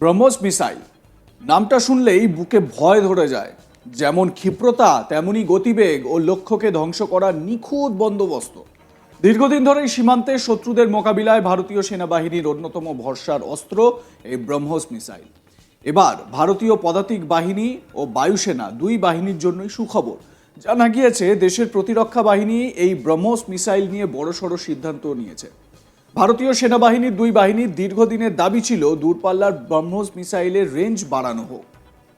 BrahMos missile নামটা শুনলেই বুকে ভয় ধরে যায়। যেমন ক্ষিপ্রতা, তেমনি গতিবেগ ও লক্ষ্যকে ধ্বংস করার নিখুঁত বন্দোবস্ত। দীর্ঘদিন ধরেই সীমান্তে শত্রুদের মোকাবিলায় ভারতীয় সেনাবাহিনীর অন্যতম ভরসার অস্ত্র এই ব্রহ্মস মিসাইল। এবার ভারতীয় পদাতিক বাহিনী ও বায়ুসেনা দুই বাহিনীর জন্যই সুখবর। জানা গিয়েছে, দেশের প্রতিরক্ষা বাহিনী এই ব্রহ্মস মিসাইল নিয়ে বড়সড় সিদ্ধান্ত নিয়েছে। ভারতীয় সেনাবাহিনীর দুই বাহিনীর দীর্ঘদিনের দাবি ছিল দূরপাল্লার ব্রহ্মস মিসাইলের রেঞ্জ বাড়ানো হোক।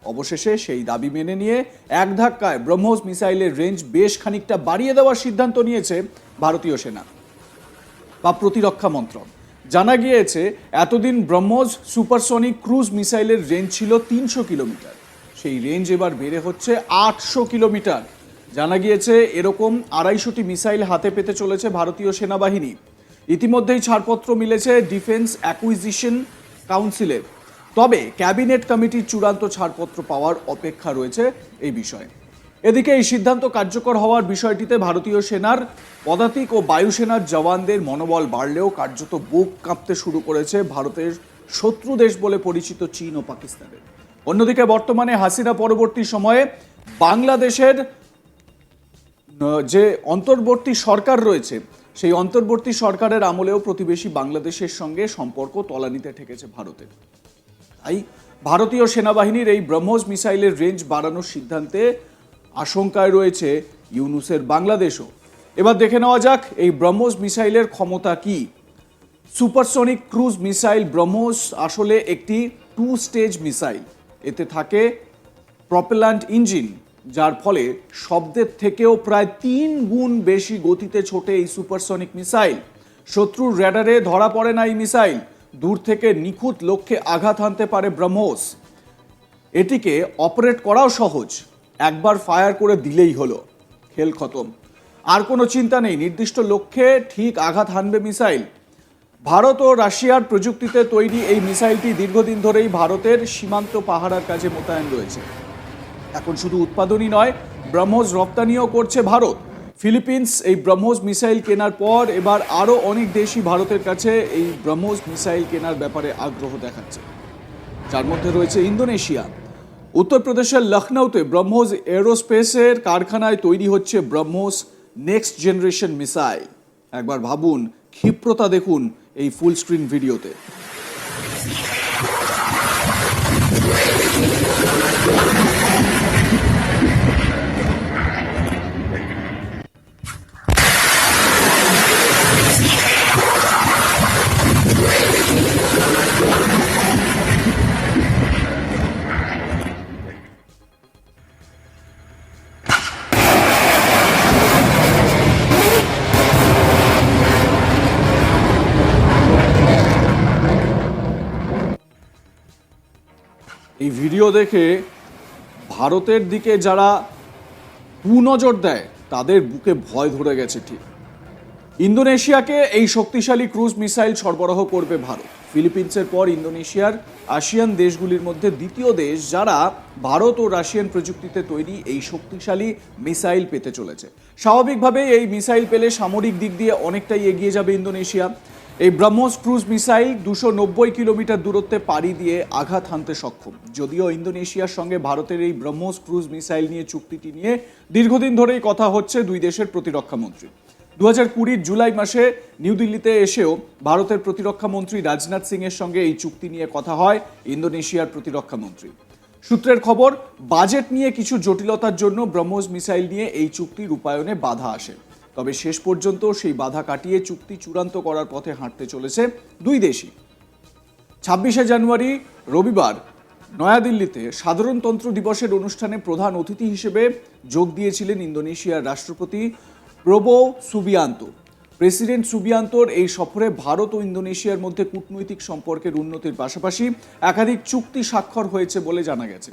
অবশেষে সেই দাবি মেনে নিয়ে এক ধাক্কায় ব্রহ্মস মিসাইলের রেঞ্জ বেশ খানিকটা বাড়িয়ে দেওয়ার সিদ্ধান্ত নিয়েছে ভারতীয় সেনা। বা প্রতিরক্ষা মন্ত্রক। জানা গিয়েছে, এতদিন ব্রহ্মোস সুপারসনিক ক্রুজ মিসাইলের রেঞ্জ ছিল তিনশো কিলোমিটার। সেই রেঞ্জ এবার বেড়ে হচ্ছে আটশো কিলোমিটার। জানা গিয়েছে, এরকম আড়াইশোটি মিসাইল হাতে পেতে চলেছে ভারতীয় সেনাবাহিনী। ইতিমধ্যেই ছাড়পত্র মিলেছে ডিফেন্স অ্যাকুইজিশন কাউন্সিলের তবে ক্যাবিনেট কমিটির চূড়ান্ত ছাড়পত্র পাওয়ার অপেক্ষা রয়েছে এই বিষয়ে। এদিকে এই সিদ্ধান্ত কার্যকর হওয়ার বিষয়টিতে ভারতীয় সেনার পদাতিক ও বায়ুসেনার জওয়ানদের মনোবল বাড়লেও কার্যত বুক কাঁপতে শুরু করেছে ভারতের শত্রু দেশ বলে পরিচিত চীন ও পাকিস্তানের। অন্যদিকে বর্তমানে হাসিনা পরবর্তী সময়ে বাংলাদেশের, যে অন্তর্বর্তী সরকার রয়েছে সেই অন্তর্বর্তী সরকারের আমলেও প্রতিবেশী বাংলাদেশের সঙ্গে সম্পর্ক তলানিতে ঠেকেছে ভারতের তাই ভারতীয় সেনাবাহিনীর এই ব্রহ্মোস মিসাইলের রেঞ্জ বাড়ানোর সিদ্ধান্তে আশঙ্কায় রয়েছে ইউনুসের বাংলাদেশও। এবার দেখে নেওয়া যাক, এই ব্রহ্মোস মিসাইলের ক্ষমতা কি? সুপারসনিক ক্রুজ মিসাইল ব্রহ্মোস আসলে একটি টু স্টেজ মিসাইল। এতে থাকে প্রপেল্যান্ট ইঞ্জিন। যার ফলে শব্দের থেকেও প্রায় তিন গুণ বেশি গতিতে ছোটে এই সুপারসনিক মিসাইল। শত্রুর র্যাডারে ধরা পড়ে না এই মিসাইল। দূর থেকে নিখুঁত লক্ষ্যে আঘাত হানতে পারে ব্রহ্মোস। এটিকে অপারেট করাও সহজ। একবার ফায়ার করে দিলেই হলো। খেল খতম। আর কোনো চিন্তা নেই, নির্দিষ্ট লক্ষ্যে ঠিক আঘাত হানবে মিসাইল। ভারত ও রাশিয়ার প্রযুক্তিতে তৈরি এই মিসাইলটি দীর্ঘদিন ধরেই ভারতের সীমান্ত পাহারার কাজে মোতায়েন রয়েছে। এখন শুধু উৎপাদনই নয়, ব্রহ্মোস রপ্তানিও করছে ভারত। ফিলিপিন্স এই ব্রহ্মোস মিসাইল কেনার পর এবার আরও অনেক দেশই ভারতের কাছে এই ব্রহ্মোস মিসাইল কেনার ব্যাপারে আগ্রহ দেখাচ্ছে। যার মধ্যে রয়েছে ইন্দোনেশিয়া। উত্তরপ্রদেশের লখনৌতে ব্রহ্মোস এরোস্পেসের কারখানায় তৈরি হচ্ছে ব্রহ্মোস নেক্সট জেনারেশন মিসাইল। একবার ভাবুন, ক্ষিপ্রতা দেখুন এই ফুল স্ক্রিন ভিডিওতে। এই ভিডিও দেখে ভারতের দিকে যারা কুনজর দেয়, তাদের বুকে ভয় ধরে গেছে ঠিক। ইন্দোনেশিয়াকে এই শক্তিশালী ক্রুজ মিসাইল সরবরাহ করবে ভারত। ফিলিপিন্সের পর ইন্দোনেশিয়ার আসিয়ান দেশগুলির মধ্যে দ্বিতীয় দেশ যারা ভারত ও রাশিয়ান প্রযুক্তিতে তৈরি এই শক্তিশালী মিসাইল পেতে চলেছে। স্বাভাবিকভাবে এই মিসাইল পেলে সামরিক দিক দিয়ে অনেকটাই এগিয়ে যাবে ইন্দোনেশিয়া। এই ব্রহ্মোস ক্রুজ মিসাইল দুশো নব্বই কিলোমিটার দূরত্বে পাড়ি দিয়ে আঘাত হানতে সক্ষম। যদিও ইন্দোনেশিয়ার সঙ্গে ভারতের এই ব্রহ্মোস ক্রুজ মিসাইল নিয়ে চুক্তিটি নিয়ে দীর্ঘদিন ধরেই কথা হচ্ছে দুই দেশের প্রতিরক্ষা মন্ত্রী। দু হাজার কুড়ির জুলাই মাসে নিউ দিল্লিতে এসেও ভারতের প্রতিরক্ষা মন্ত্রী রাজনাথ সিং এর সঙ্গে এই চুক্তি নিয়ে কথা হয় ইন্দোনেশিয়ার প্রতিরক্ষা মন্ত্রী। সূত্রের খবর, বাজেট নিয়ে কিছু জটিলতার জন্য ব্রহ্মোস মিসাইল নিয়ে এই চুক্তি রূপায়ণে বাধা আসে। তবে শেষ পর্যন্ত সেই বাধা কাটিয়ে চুক্তি চূড়ান্ত করার পথে হাঁটতে চলেছে দুই দেশই। ছাব্বিশে জানুয়ারি, রবিবার, নয়াদিল্লিতে সাধারণতন্ত্র দিবসের অনুষ্ঠানে প্রধান অতিথি হিসেবে যোগ দিয়েছিলেন ইন্দোনেশিয়ার রাষ্ট্রপতি প্রবো সুবিয়ান্ত। প্রেসিডেন্ট সুবিয়ান্তর এই সফরে ভারত ও ইন্দোনেশিয়ার মধ্যে কূটনৈতিক সম্পর্কের উন্নতির পাশাপাশি একাধিক চুক্তি স্বাক্ষর হয়েছে বলে জানা গেছে।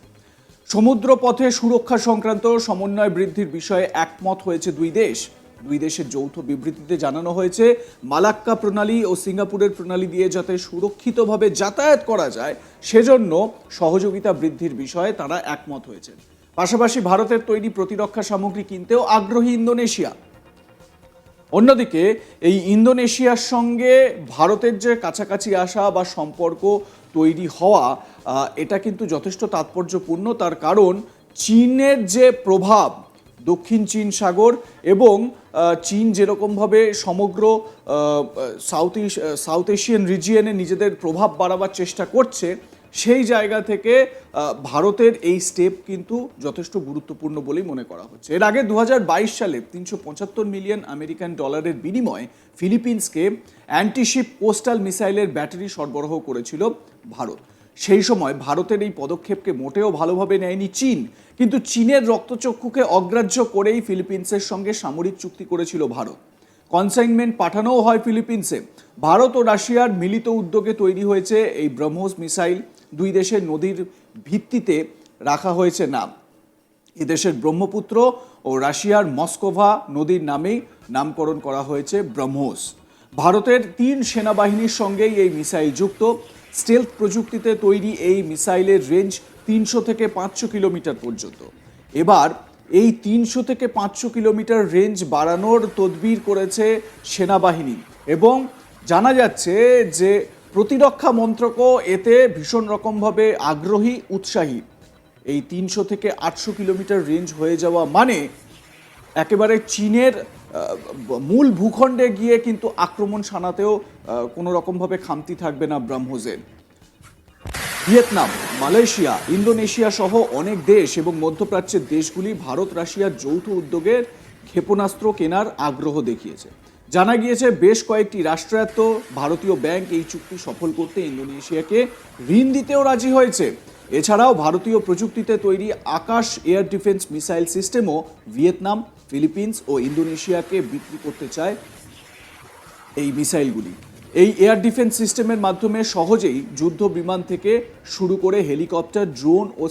সমুদ্রপথে সুরক্ষা সংক্রান্ত সমন্বয় বৃদ্ধির বিষয়ে একমত হয়েছে দুই দেশ। দুই দেশের যৌথ বিবৃতিতে জানানো হয়েছে, মালাক্কা প্রণালী ও সিঙ্গাপুরের প্রণালী দিয়ে যাতে সুরক্ষিতভাবে যাতায়াত করা যায়, সেজন্য সহযোগিতা বৃদ্ধির বিষয়ে তারা একমত হয়েছে পাশাপাশি ভারতের তৈরি প্রতিরক্ষা সামগ্রী কিনতেও আগ্রহী ইন্দোনেশিয়া। অন্যদিকে, এই ইন্দোনেশিয়ার সঙ্গে ভারতের যে কাছাকাছি আসা বা সম্পর্ক তৈরি হওয়া এটা কিন্তু যথেষ্ট তাৎপর্যপূর্ণ। তার কারণ, চীনের যে প্রভাব দক্ষিণ চীন সাগর এবং চীন যেরকমভাবে সমগ্র সাউথ সাউথ এশিয়ান রিজিয়নে নিজেদের প্রভাব বাড়াবার চেষ্টা করছে, সেই জায়গা থেকে ভারতের এই স্টেপ কিন্তু যথেষ্ট গুরুত্বপূর্ণ বলেই মনে করা হচ্ছে। এর আগে দু হাজার বাইশ সালে তিনশো পঁচাত্তর মিলিয়ন আমেরিকান ডলারের বিনিময়ে ফিলিপিন্সকে অ্যান্টিশিপ কোস্টাল মিসাইলের ব্যাটারি সরবরাহ করেছিল ভারত। সেই সময় ভারতের এই পদক্ষেপকে মোটেও ভালোভাবে নেয়নি চীন। কিন্তু চীনের রক্তচক্ষুকে অগ্রাহ্য করেই ফিলিপিন্সের সঙ্গে সামরিক চুক্তি করেছিল ভারত। কনসাইনমেন্ট পাঠানোও হয় ফিলিপিন্সে। ভারত ও রাশিয়ার মিলিত উদ্যোগে তৈরি হয়েছে এই ব্রহ্মোস মিসাইল। দুই দেশের নদীর ভিত্তিতে রাখা হয়েছে নাম। এদেশের ব্রহ্মপুত্র ও রাশিয়ার মস্কোভা নদীর নামেই নামকরণ করা হয়েছে ব্রহ্মোস। ভারতের তিন সেনাবাহিনীর সঙ্গেই এই মিসাইল যুক্ত। স্টেলথ প্রযুক্তিতে তৈরি এই মিসাইলের রেঞ্জ তিনশো থেকে পাঁচশো কিলোমিটার পর্যন্ত। এবার এই তিনশো থেকে পাঁচশো কিলোমিটার রেঞ্জ বাড়ানোর তদবির করেছে সেনাবাহিনী এবং জানা যাচ্ছে যে প্রতিরক্ষা মন্ত্রকও এতে ভীষণ রকমভাবে আগ্রহী, উৎসাহী। এই তিনশো থেকে আটশো কিলোমিটার রেঞ্জ হয়ে যাওয়া মানে একেবারে চীনের মূল ভূখণ্ডে গিয়ে কিন্তু আক্রমণ শানাতেও কোনো রকমভাবে খামতি থাকবে না ব্রহ্মোসের ভিয়েতনাম, মালয়েশিয়া, ইন্দোনেশিয়া সহ অনেক দেশ এবং মধ্যপ্রাচ্যের দেশগুলি ভারত, রাশিয়ার যৌথ উদ্যোগের ক্ষেপণাস্ত্র কেনার আগ্রহ দেখিয়েছে। জানা গিয়েছে, বেশ কয়েকটি রাষ্ট্রায়ত্ত ভারতীয় ব্যাংক এই চুক্তি সফল করতে ইন্দোনেশিয়াকে ঋণ দিতেও রাজি হয়েছে। এছাড়াও ভারতীয় প্রযুক্তিতে তৈরি আকাশ এয়ার ডিফেন্স মিসাইল সিস্টেমও ভিয়েতনাম, ফিলিপিন্স ও ইন্দোনেশিয়াকে বিক্রি করতে চায় এই মিসাইলগুলি। এই এয়ার ডিফেন্স সিস্টেমের মাধ্যমে সহজেই যুদ্ধ বিমান থেকে শুরু করে হেলিকপ্টার, ড্রোন ও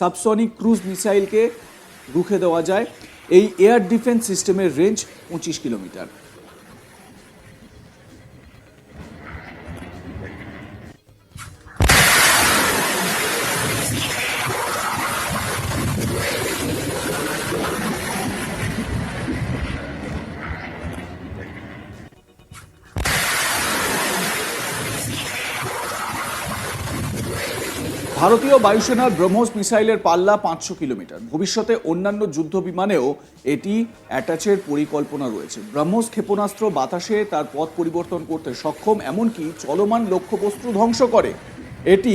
সাবসনিক ক্রুজ মিসাইলকে রুখে দেওয়া যায়। এই এয়ার ডিফেন্স সিস্টেমের রেঞ্জ পঁচিশ কিলোমিটার। ভারতীয় বায়ুসেনার ব্রহ্মোস মিসাইলের পাল্লা পাঁচশো কিলোমিটার। ভবিষ্যতে অন্যান্য যুদ্ধ বিমানেও এটি অ্যাটাচের পরিকল্পনা রয়েছে। ব্রহ্মোস ক্ষেপণাস্ত্র বাতাসে তার পথ পরিবর্তন করতে সক্ষম, এমনকি চলমান লক্ষ্যবস্তু ধ্বংস করে। এটি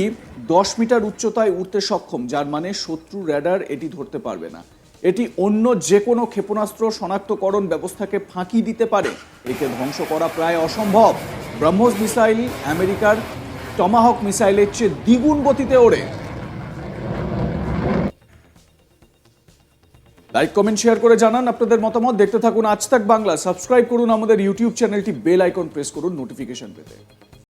দশ মিটার উচ্চতায় উঠতে সক্ষম, যার মানে শত্রু র্যাডার এটি ধরতে পারবে না। এটি অন্য যে কোনো ক্ষেপণাস্ত্র শনাক্তকরণ ব্যবস্থাকে ফাঁকি দিতে পারে। একে ধ্বংস করা প্রায় অসম্ভব। ব্রহ্মোস মিসাইল আমেরিকার টমাহক মিসাইলের চেয়ে দ্বিগুণ গতিতে ওড়ে। লাইক কমেন্ট শেয়ার করে জানান আপনাদের মতামত। দেখতে থাকুন আজ তাক বাংলা। সাবস্ক্রাইব করুন আমাদের ইউটিউব চ্যানেলটি বেল আইকন প্রেস করুন নোটিফিকেশন পেতে।